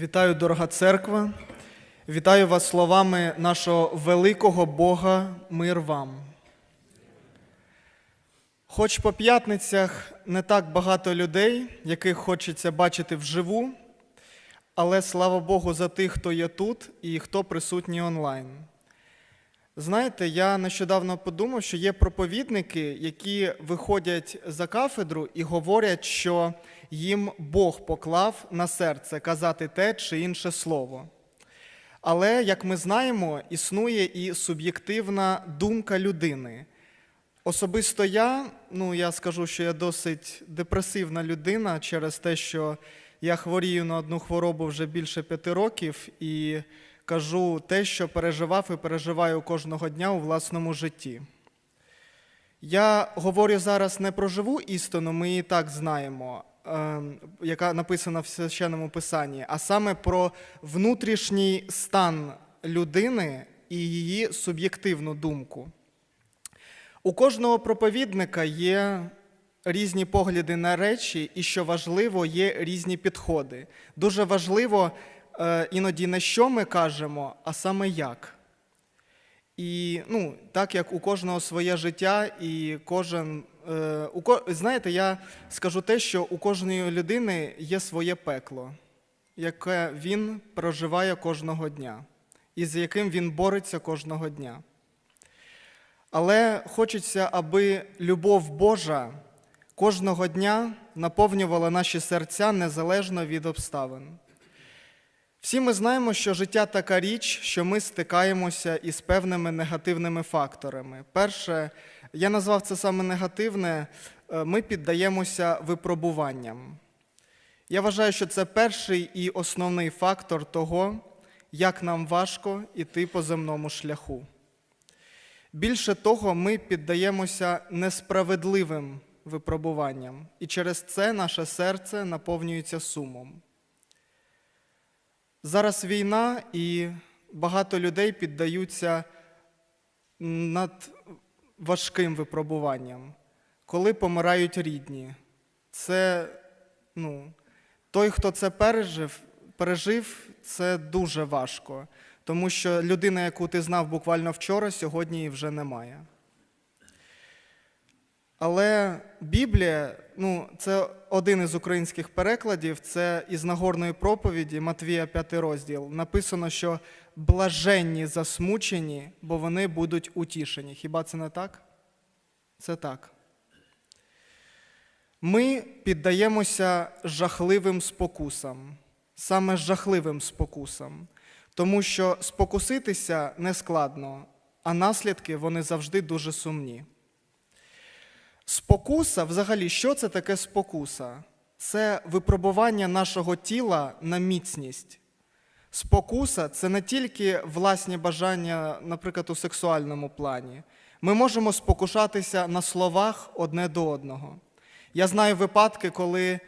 Вітаю, дорога церква. Вітаю вас словами нашого великого Бога, мир вам. Хоч по п'ятницях не так багато людей, яких хочеться бачити вживу, але слава Богу за тих, хто є тут і хто присутній онлайн. Знаєте, я нещодавно подумав, що є проповідники, які виходять за кафедру і говорять, що їм Бог поклав на серце казати те чи інше слово. Але, як ми знаємо, існує і суб'єктивна думка людини. Особисто я, ну я скажу, що я досить депресивна людина через те, що я хворію на одну хворобу вже більше п'яти років і кажу те, що переживав і переживаю кожного дня у власному житті. Я говорю зараз не про живу істину, ми її так знаємо, е, яка написана в священному писанні, а саме про внутрішній стан людини і її суб'єктивну думку. У кожного проповідника є різні погляди на речі, і що важливо, є різні підходи. Дуже важливо іноді не що ми кажемо, а саме як. І ну, так як у кожного своє життя, і кожен. Е, у, знаєте, я скажу те, що у кожної людини є своє пекло, яке він проживає кожного дня, і з яким він бореться кожного дня. Але хочеться, аби любов Божа кожного дня наповнювала наші серця незалежно від обставин. Всі ми знаємо, що життя така річ, що ми стикаємося із певними негативними факторами. Перше, я назвав це саме негативне, е, ми піддаємося випробуванням. Я вважаю, що це перший і основний фактор того, як нам важко йти по земному шляху. Більше того, ми піддаємося несправедливим випробуванням, і через це наше серце наповнюється сумом. Зараз війна, і багато людей піддаються над важким випробуванням, коли помирають рідні. Це, ну, той, хто це пережив, пережив, це дуже важко, тому що людина, яку ти знав буквально вчора, сьогодні її вже немає. Але Біблія, ну, це один із українських перекладів, це із Нагорної проповіді Матвія 5 розділ. Написано, що блаженні засмучені, бо вони будуть утішені. Хіба це не так? Це так. Ми піддаємося жахливим спокусам, саме жахливим спокусам, тому що спокуситися не складно, а наслідки вони завжди дуже сумні. Спокуса, взагалі, що це таке спокуса? Це випробування нашого тіла на міцність. Спокуса це не тільки власні бажання, наприклад, у сексуальному плані. Ми можемо спокушатися на словах одне до одного. Я знаю випадки, коли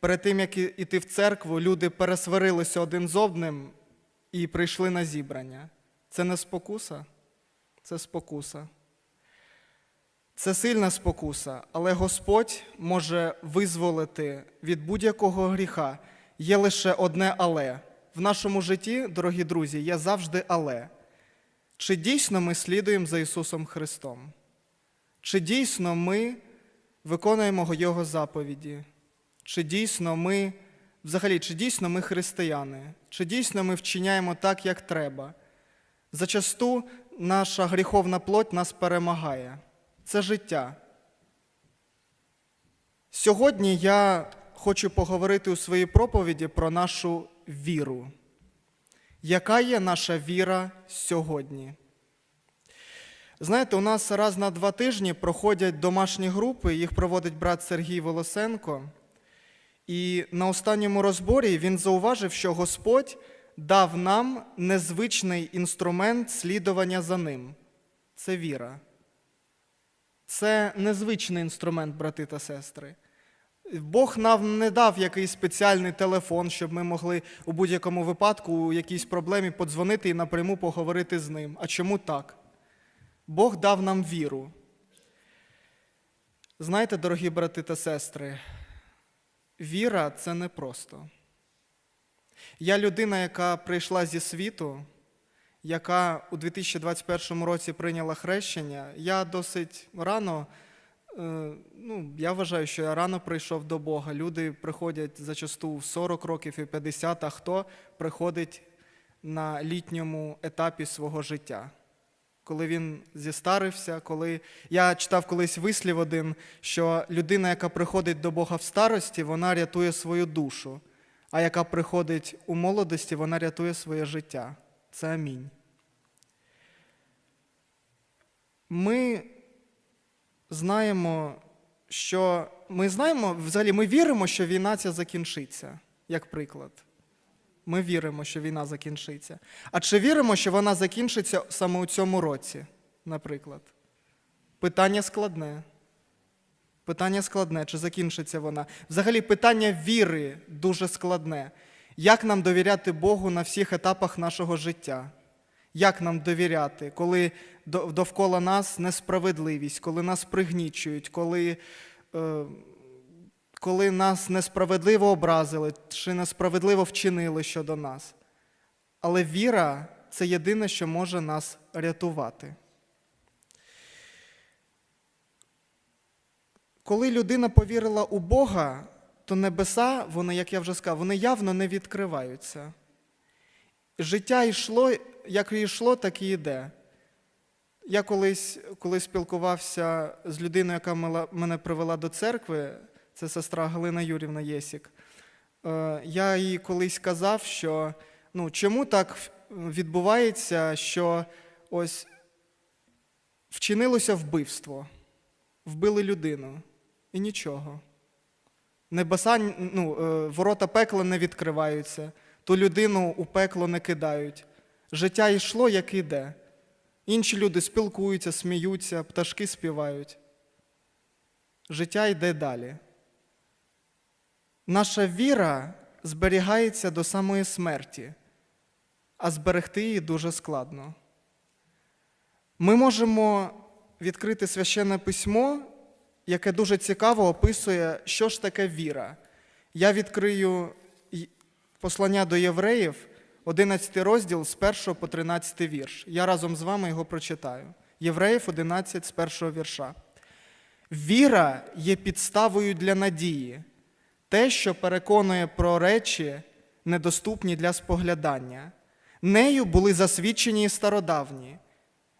перед тим, як іти в церкву, люди пересварилися один з одним і прийшли на зібрання. Це не спокуса, це спокуса. Це сильна спокуса, але Господь може визволити від будь-якого гріха. Є лише одне але. В нашому житті, дорогі друзі, є завжди але. Чи дійсно ми слідуємо за Ісусом Христом? Чи дійсно ми виконуємо Його заповіді? Чи дійсно ми, взагалі, чи дійсно ми християни? Чи дійсно ми вчиняємо так, як треба? Зачасту наша гріховна плоть нас перемагає. Це життя. Сьогодні я хочу поговорити у своїй проповіді про нашу віру. Яка є наша віра сьогодні? Знаєте, у нас раз на два тижні проходять домашні групи, їх проводить брат Сергій Волосенко. І на останньому розборі він зауважив, що Господь дав нам незвичний інструмент слідування за ним. Це віра. Це незвичний інструмент, брати та сестри. Бог нам не дав якийсь спеціальний телефон, щоб ми могли у будь-якому випадку у якійсь проблемі подзвонити і напряму поговорити з ним. А чому так? Бог дав нам віру. Знаєте, дорогі брати та сестри, віра це непросто. Я людина, яка прийшла зі світу, яка у 2021 році прийняла хрещення. Я досить рано, е, ну, я вважаю, що я рано прийшов до Бога. Люди приходять зачасту в 40 років і 50, а хто приходить на літньому етапі свого життя. Коли він зістарився, коли я читав колись вислів один, що людина, яка приходить до Бога в старості, вона рятує свою душу, а яка приходить у молодості, вона рятує своє життя. Це амінь. Ми знаємо, що ми знаємо, взагалі, ми віримо, що війна ця закінчиться, як приклад. Ми віримо, що війна закінчиться. А чи віримо, що вона закінчиться саме у цьому році, наприклад? Питання складне. Питання складне, чи закінчиться вона. Взагалі, питання віри дуже складне. Як нам довіряти Богу на всіх етапах нашого життя? Як нам довіряти, коли довкола нас несправедливість, коли нас пригнічують, коли, е, коли нас несправедливо образили чи несправедливо вчинили щодо нас? Але віра це єдине, що може нас рятувати. Коли людина повірила у Бога, то небеса, вони, як я вже сказав, вони явно не відкриваються. Життя йшло, як і йшло, так і йде. Я колись, коли спілкувався з людиною, яка мене привела до церкви, це сестра Галина Юрівна Єсік. е, Я їй колись казав, що ну, чому так відбувається, що ось вчинилося вбивство, вбили людину і нічого. Небеса, ну, е, ворота пекла не відкриваються, ту людину у пекло не кидають. Життя йшло, як іде. Інші люди спілкуються, сміються, пташки співають. Життя йде далі. Наша віра зберігається до самої смерті, а зберегти її дуже складно. Ми можемо відкрити священне письмо, яке дуже цікаво описує, що ж таке віра. Я відкрию послання до євреїв, 11 розділ з 1 по 13 вірш. Я разом з вами його прочитаю. Євреїв 11 з першого вірша. Віра є підставою для надії, те, що переконує про речі, недоступні для споглядання. Нею були засвідчені стародавні.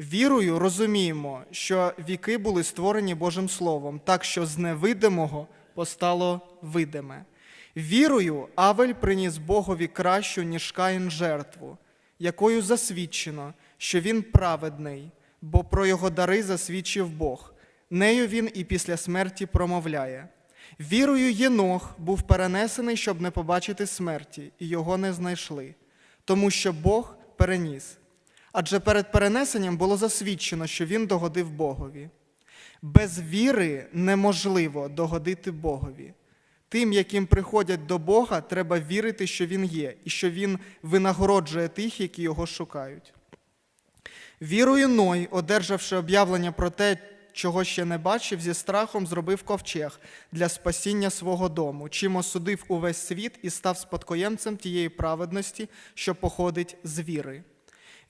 Вірою розуміємо, що віки були створені Божим Словом, так що з невидимого постало видиме. Вірою Авель приніс Богові кращу, ніж Каїн жертву, якою засвідчено, що він праведний, бо про його дари засвідчив Бог. Нею він і після смерті промовляє. Вірою Єнох був перенесений, щоб не побачити смерті, і його не знайшли, тому що Бог переніс. Адже перед перенесенням було засвідчено, що він догодив Богові. Без віри неможливо догодити Богові. Тим, яким приходять до Бога, треба вірити, що Він є, і що Він винагороджує тих, які його шукають. Вірою Ной, одержавши об'явлення про те, чого ще не бачив, зі страхом зробив ковчег для спасіння свого дому, чим осудив увесь світ і став спадкоємцем тієї праведності, що походить з віри.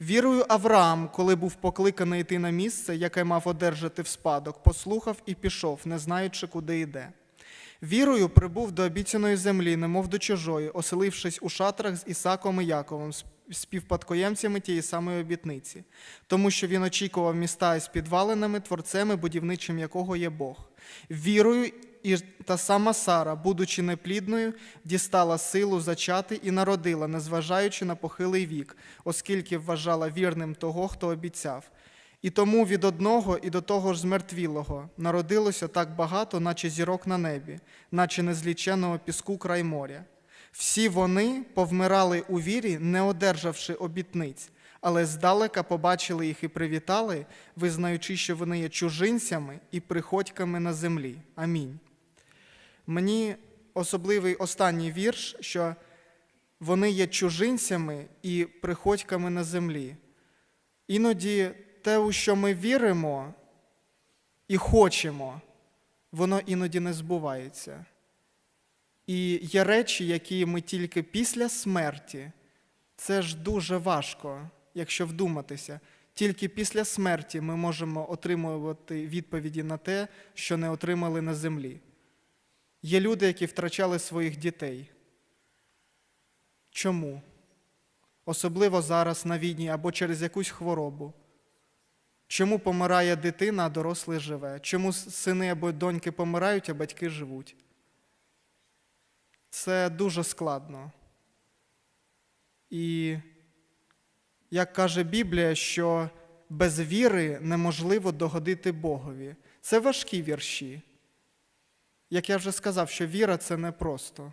Вірою Авраам, коли був покликаний йти на місце, яке мав одержати в спадок, послухав і пішов, не знаючи, куди йде. Вірою прибув до обіцяної землі, немов до чужої, оселившись у шатрах з Ісаком і Яковом, співпадкоємцями тієї самої обітниці, тому що він очікував міста із підваленими творцем, і будівничим якого є Бог. Вірою і та сама Сара, будучи неплідною, дістала силу зачати і народила, незважаючи на похилий вік, оскільки вважала вірним того, хто обіцяв. І тому від одного і до того ж змертвілого народилося так багато, наче зірок на небі, наче незліченого піску край моря. Всі вони повмирали у вірі, не одержавши обітниць, але здалека побачили їх і привітали, визнаючи, що вони є чужинцями і приходьками на землі. Амінь. Мені особливий останній вірш, що вони є чужинцями і приходьками на землі. Іноді те, у що ми віримо і хочемо, воно іноді не збувається. І є речі, які ми тільки після смерті, це ж дуже важко, якщо вдуматися. Тільки після смерті ми можемо отримувати відповіді на те, що не отримали на землі. Є люди, які втрачали своїх дітей. Чому? Особливо зараз на війні або через якусь хворобу. Чому помирає дитина, а дорослий живе? Чому сини або доньки помирають, а батьки живуть? Це дуже складно. І як каже Біблія, що без віри неможливо догодити Богові. Це важкі вірші. Як я вже сказав, що віра це непросто.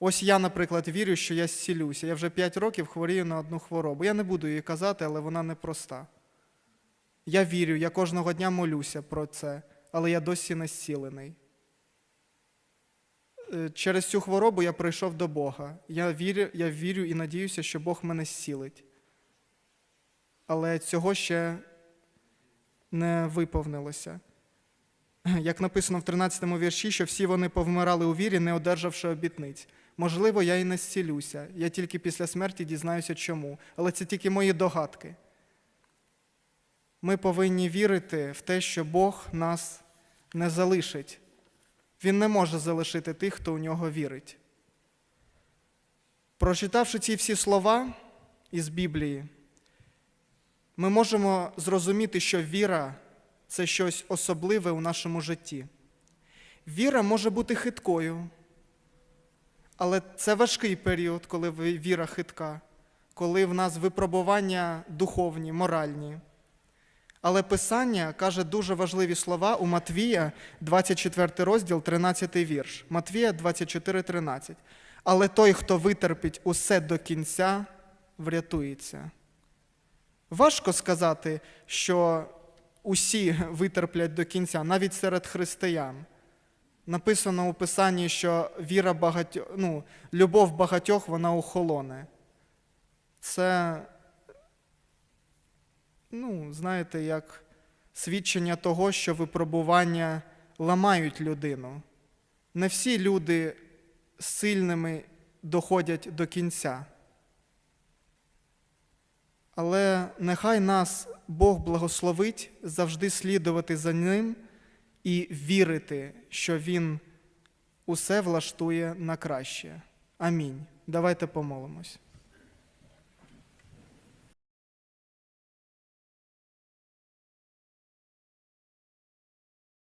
Ось я, наприклад, вірю, що я зцілюся. Я вже 5 років хворію на одну хворобу. Я не буду її казати, але вона непроста. Я вірю, я кожного дня молюся про це, але я досі не зцілений. Е, Через цю хворобу я прийшов до Бога. Я вірю, я вірю і надіюся, що Бог мене зцілить. Але цього ще не виповнилося. Як написано в 13 вірші, що всі вони повмирали у вірі, не одержавши обітниць. Можливо, я і не зцілюся. Я тільки після смерті дізнаюся чому. Але це тільки мої догадки. Ми повинні вірити в те, що Бог нас не залишить. Він не може залишити тих, хто у нього вірить. Прочитавши ці всі слова із Біблії, ми можемо зрозуміти, що віра це щось особливе у нашому житті. Віра може бути хиткою, але це важкий період, коли віра хитка, коли в нас випробування духовні, моральні. Але Писання каже дуже важливі слова у Матвія, 24 розділ, 13 вірш. Матвія 24, 13. Але той, хто витерпить усе до кінця, врятується. Важко сказати, що усі витерплять до кінця, навіть серед християн. Написано у Писанні, що віра багатьох, ну, любов багатьох вона охолоне. Це, ну, знаєте, як свідчення того, що випробування ламають людину. Не всі люди сильними доходять до кінця. Але нехай нас Бог благословить завжди слідувати за ним і вірити, що Він усе влаштує на краще. Амінь. Давайте помолимось.